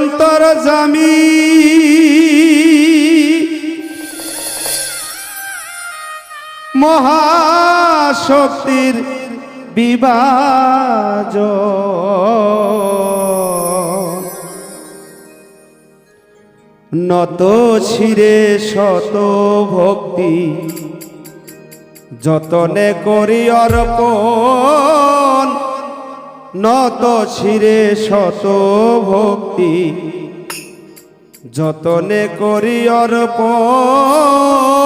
অন্তর জামি। মহাশক্তির বিবাজ নত শিরে শত ভক্তি যতনে করি অর্পণ। নত শিরে শত ভক্তি যতনে করি অর্পণ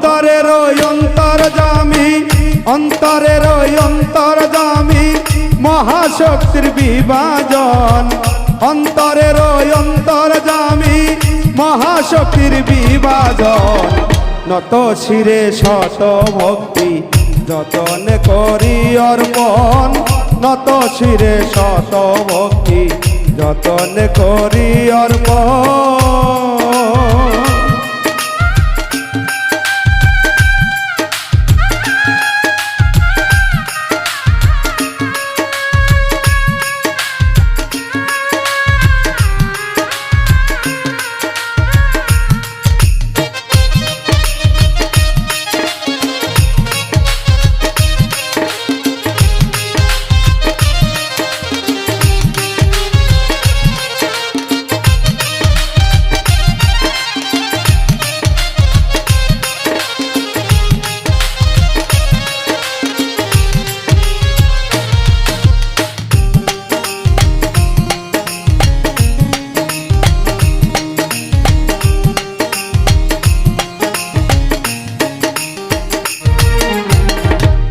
অন্তরের ওই অন্তর জামি, অন্তরের ওই অন্তর জামি, মহাশক্তির বিভাজন। অন্তরের ওই অন্তর জামি, মহাশক্তির বিভাজন। নত শিরে শত ভক্তি যতন করি অর্পণ। নত শিরে শত ভক্তি যতন করি অর্পণ।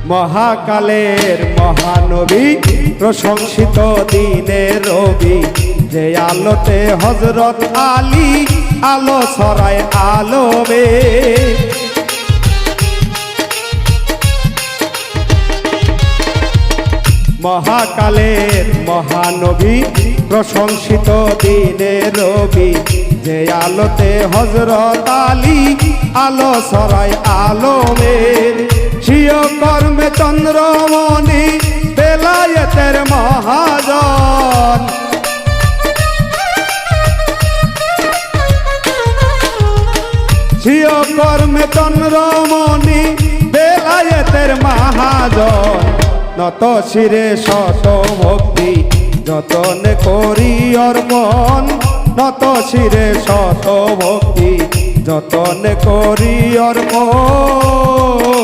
মহাকালের মহানবী, প্রশংসিত দিনের রবি। যে আলোতে হজরত আলী, আলো ছড়ায় আলোবে। মহাকালের মহানবী, প্রশংসিত দিনের রবি। যে আলোতে হজরত আলী, আলো ছড়ায় আলোমের স্বীয় কর্মে চন্দ্রমণি, বেলায়েতের মহাজন। স্বীয় কর্মে চন্দ্রমণি, বেলায়েতের মহাজন। নত শিরে শত ভক্তি যতন করি অর্পণ। নত শিরে শত ভক্তি যতন করি অর্পণ।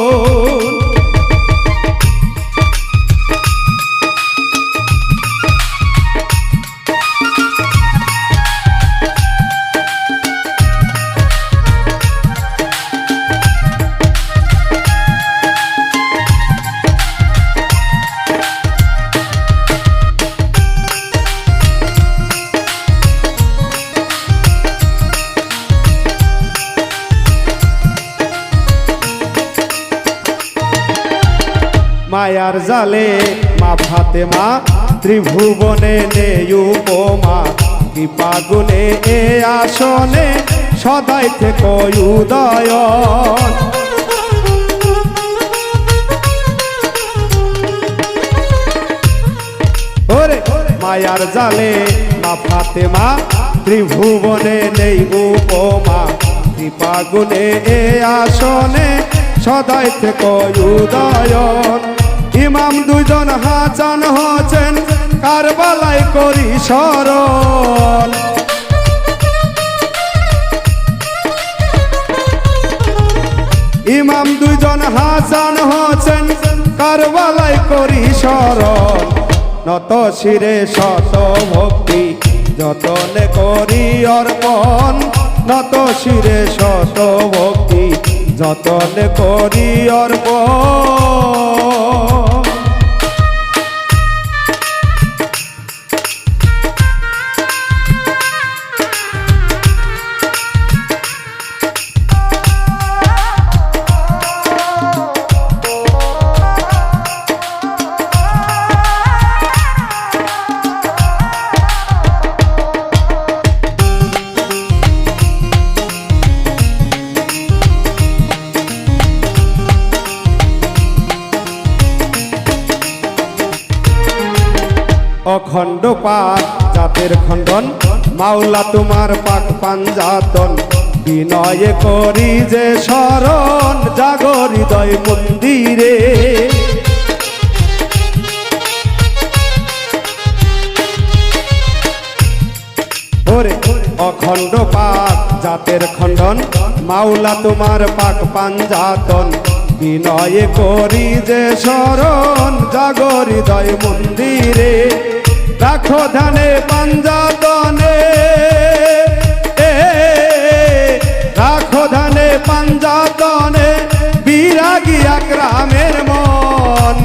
মায়ার জালে, মা ফাতেমা ত্রিভুবনে নেই উপমা। কৃপা গুণে এ আসনে সদাই থেকে উদয়ন ওরে, মায়ার জালে, মা ফাতেমা ত্রিভুবনে নেই উপমা। কৃপা গুণে এ আসনে সদাই থেকে উদয়ন ইমাম দুজন হাজান হচ্ছেন কারবালাই করি স্মরণ ইমাম দুইজন হাসান হচ্ছেন কারবালাই করি স্মরণ নত শিরে শত ভক্তি যতনে করি অর্পণ। নত শিরে শত ভক্তি যতনে করি অর্পণ। অখণ্ড পাক জাতের খণ্ডন। মাওলা, তোমার পাক পাঞ্জাতন। বিনয়ে করি যে শরণ জাগর হৃদয় মন্দিরে। অখণ্ড পাক জাতের খণ্ডন। মাওলা, তোমার পাক পাঞ্জাতন। বিনয়ে করি যে শরণ জাগর হৃদয় মন্দিরে। রাখো ধানে পাঞ্জাতনে এ, রাখো ধানে পাঞ্জাতনে বিরাগিয়া গ্রামের মন।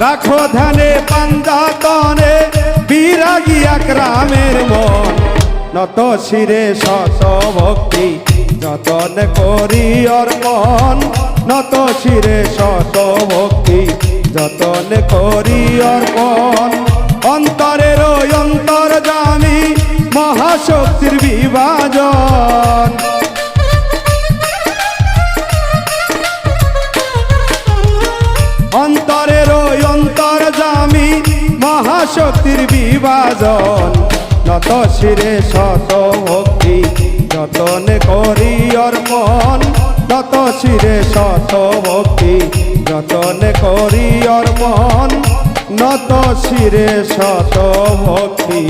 রাখো ধানে পাঞ্জাতনে বিরাগিয়া গ্রামের মন। নত শিরে শত ভক্তি যতন করি অর্পণ। নত শিরে শত ভক্তি, যতন করি অর্পণ। অন্তরের ওই অন্তর জানি, মহাশক্তির বিভাজন। অন্তরের ওই অন্তর জামি মহাশক্তির বিভাজন। নত শিরে শত ভক্তি যতন করি অর্পণ তত শিরে শত ভক্তি। যতন করি অর্পণ নত শিরে শত ভক্তি।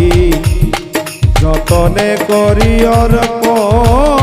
যতনে করি অর্পণ